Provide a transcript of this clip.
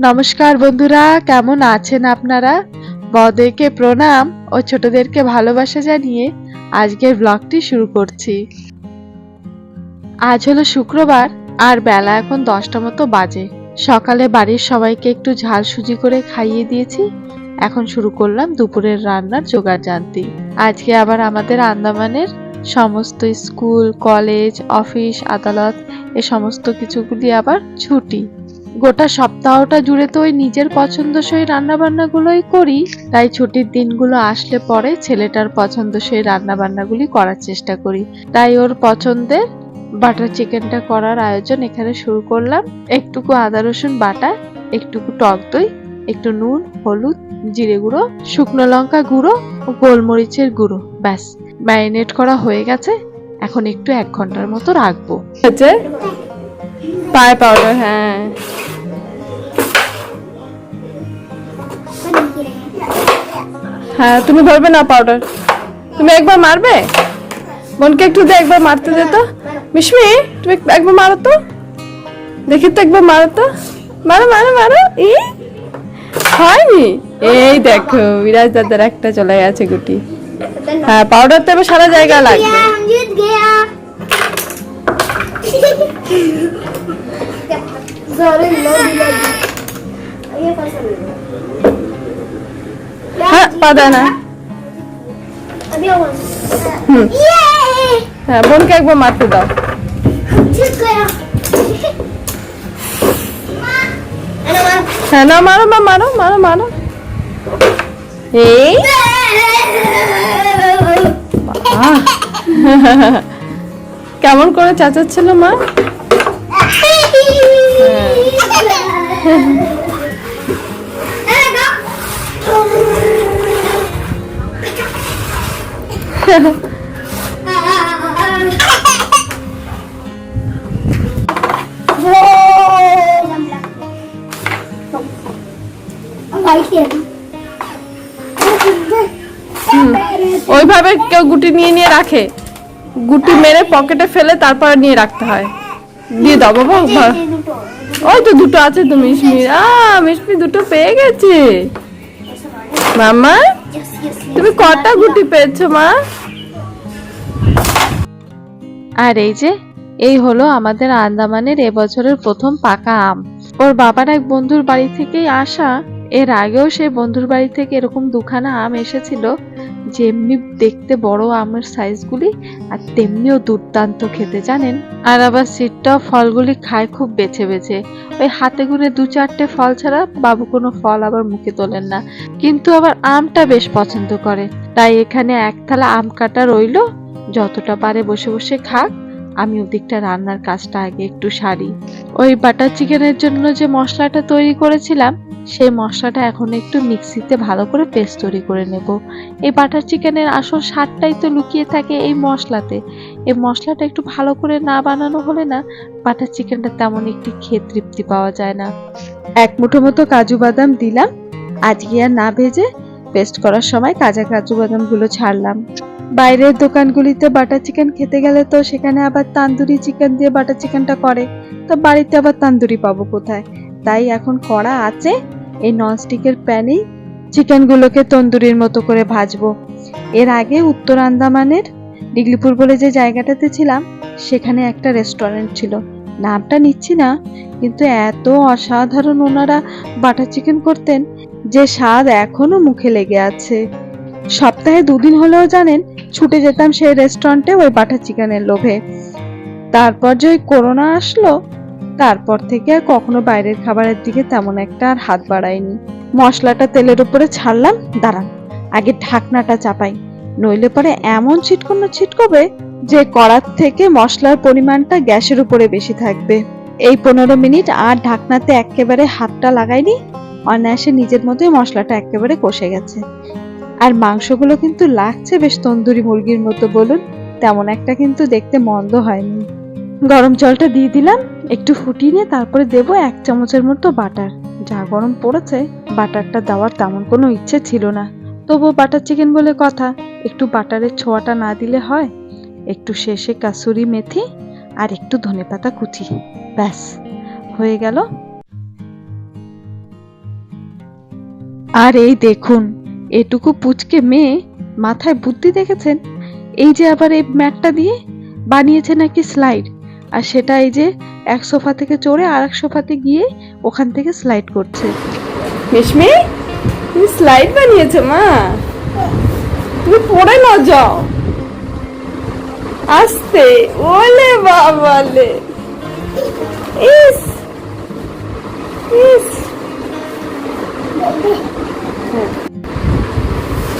নমস্কার বন্ধুরা, কেমন আছেন আপনারা? বড়দেরকে প্রণাম ও ছোটদেরকে ভালোবাসা জানিয়ে আজকের ব্লগটি শুরু করছি। আজ হলো শুক্রবার আর বেলা এখন দশটা মতো বাজে। সকালে বাড়ির সবাইকে একটু ঝাল সুজি করে খাইয়ে দিয়েছি। এখন শুরু করলাম দুপুরের রান্নার জোগাড় জানতি। আজকে আবার আমাদের আন্দামানের সমস্ত স্কুল, কলেজ, অফিস, আদালত এ সমস্ত কিছুগুলি আবার ছুটি। গোটা সপ্তাহটা জুড়ে তো ওই নিজের পছন্দসই রান্নাবান্নাগুলোই করি, তাই ছুটির দিনগুলো আসলে পরে ছেলেটার পছন্দসই রান্নাবান্নাগুলি করার চেষ্টা করি। তাই ওর পছন্দের বাটার চিকেনটা করার আয়োজন এখানে শুরু করলাম। একটুকু আদা, রসুন বাটা, একটুকু টক দই, একটু নুন, হলুদ, জিরে গুঁড়ো, শুকনো লঙ্কা গুঁড়ো ও গোলমরিচের গুঁড়ো, ব্যাস। ম্যারিনেট করা হয়ে গেছে। এখন একটু এক ঘণ্টার মতো রাখব। পায়ে পাউডার হ্যাঁ। হ্যাঁ তুমি ধরবে না পাউডার তুমি একবার মারবে? বোনকে একটু দে, একবার মারতে দে তো। মিশমি তুমি একবার মারো তো। দেখি তো একবার মারো তো। মারো মারো মারো। ই, হয়নি? এই দেখো, বিরাজ দাদার একটা চলে গেছে গুটি। হ্যাঁ পাউডার তো এবার সারা জায়গায় লাগবে। হ্যাঁ বোনকে একবার মারতে দাও হ্যাঁ না মারো মা মারো মারো মারো এই কেমন করে চাচাচ্ছিল মা? ওইভাবে কেউ গুটি নিয়ে নিয়ে রাখে। গুটি মেরে পকেটে ফেলে তারপর নিয়ে রাখতে হয়। দিয়ে দাও বাবা ভা- ওই তো দুটো আছে তো মিশমি আ মিশমি দুটো পেয়ে গেছে। মামা তুমি কটা গুটি পেয়েছ মা? আর এই যে এই হলো আমাদের আন্দামানের এবছরের প্রথম পাকা আম। ওর বাবার এক বন্ধুর বাড়ি থেকেই আসা এর আগেও সেই বন্ধুর বাড়ি থেকে এরকম দুখানা আম এসেছিল। যেমনি দেখতে বড় আমের সাইজগুলি আর তেমনিও দুর্দান্ত খেতে, জানেন? আর আবার সিটটাও ফলগুলি খায় খুব বেছে বেছে। ওই হাতে গুনে দু চারটে ফল ছাড়া বাবু কোনো ফল আবার মুখে তোলেন না। কিন্তু আবার আমটা বেশ পছন্দ করে। তাই এখানে এক থালা আম কাটা রইল, যতটা পারে বসে বসে খাক। আমি ওদিকটা রান্নার কাজটা আগে একটু সারি। ওই বাটার চিকেনের জন্য যে মশলাটা তৈরি করেছিলাম, সেই মশলাটা এখন একটু মিক্সিতে ভালো করে পেস্ট তৈরি করে নেব। এই বাটার চিকেনের আসল স্বাদটাই তো লুকিয়ে থাকে এই মশলাতে। এই মশলাটা একটু ভালো করে না বানানো হলে না, বাটার চিকেনটা তেমন একটি খেয়ে তৃপ্তি পাওয়া যায় না। এক মুঠো মতো কাজু বাদাম দিলাম। আজকে আর না ভেজে পেস্ট করার সময় কাঁচা কাজু বাদামগুলো ছাড়লাম। বাইরের দোকানগুলিতে বাটার চিকেন খেতে গেলে তো সেখানে আবার তান্দুরি চিকেন দিয়ে বাটার চিকেনটা করে। তো বাড়িতে আবার তান্দুরি পাবো কোথায়? তাই এখন কড়া আছে, এই ননস্টিকের প্যানেই চিকেনগুলোকে তন্দুরির মতো করে ভাজবো। এর আগে উত্তর আন্দামানের ডিগলিপুর বলে যে জায়গাটাতে ছিলাম, সেখানে একটা রেস্টুরেন্ট ছিল। নামটা নিচ্ছি না, কিন্তু এত অসাধারণ ওনারা বাটার চিকেন করতেন যে স্বাদ এখনও মুখে লেগে আছে। সপ্তাহে দুদিন হলেও জানেন ছুটে যেতাম সেই রেস্টুরেন্টে ওই বাটার চিকেনের লোভে। তারপর যে ওই করোনা আসলো, তারপর থেকে আর কখনো বাইরের খাবারের দিকে তেমন একটা আর হাত বাড়াইনি। মশলাটা তেলের উপরে ছাড়লাম, দাঁড়ান, আগে ঢাকনাটা চাপাই। নইলে পরে এমন ছিটকনো ছিটকবে যে কড়ার থেকে মশলার পরিমাণটা গ্যাসের উপরে বেশি থাকবে। এই পনেরো মিনিট আর ঢাকনাতে একেবারে হাতটা লাগাইনি, অনায়াসে নিজের মতোই মশলাটা একেবারে কষে গেছে। আর মাংসগুলো কিন্তু লাগছে বেশ তন্দুরি মুরগির মতো বলুন, তেমন একটা কিন্তু দেখতে মন্দ হয়নি। গরম জলটা দিয়ে দিলাম, একটু ফুটিয়ে নিয়ে তারপরে দেবো এক চামচের মতো বাটার। যা গরম পড়েছে, বাটারটা দেওয়ার তেমন কোনো ইচ্ছে ছিল না। তবুও বাটার চিকেন বলে কথা, একটু বাটারের ছোঁয়াটা না দিলে হয়। একটু শেষে কাসুরি মেথি আর একটু ধনেপাতা কুচি। ব্যাস, হয়ে গেল। আর এই দেখুন এটুকু পুচকে মেয়ে মাথায় বুদ্ধি দেখেছেন? এই যে আবার এই ম্যাটটা দিয়ে বানিয়েছে নাকি স্লাইড? আর সেটা এই যে এক সোফা থেকে চড়ে আর এক সোফাতে গিয়ে ওখান থেকে স্লাইড করছে। মিশমি তুমি স্লাইড বানিয়েছো, মা। তুমি পড়ে না যাও। আস্তে, ওলে বাবালে। ইস ইস।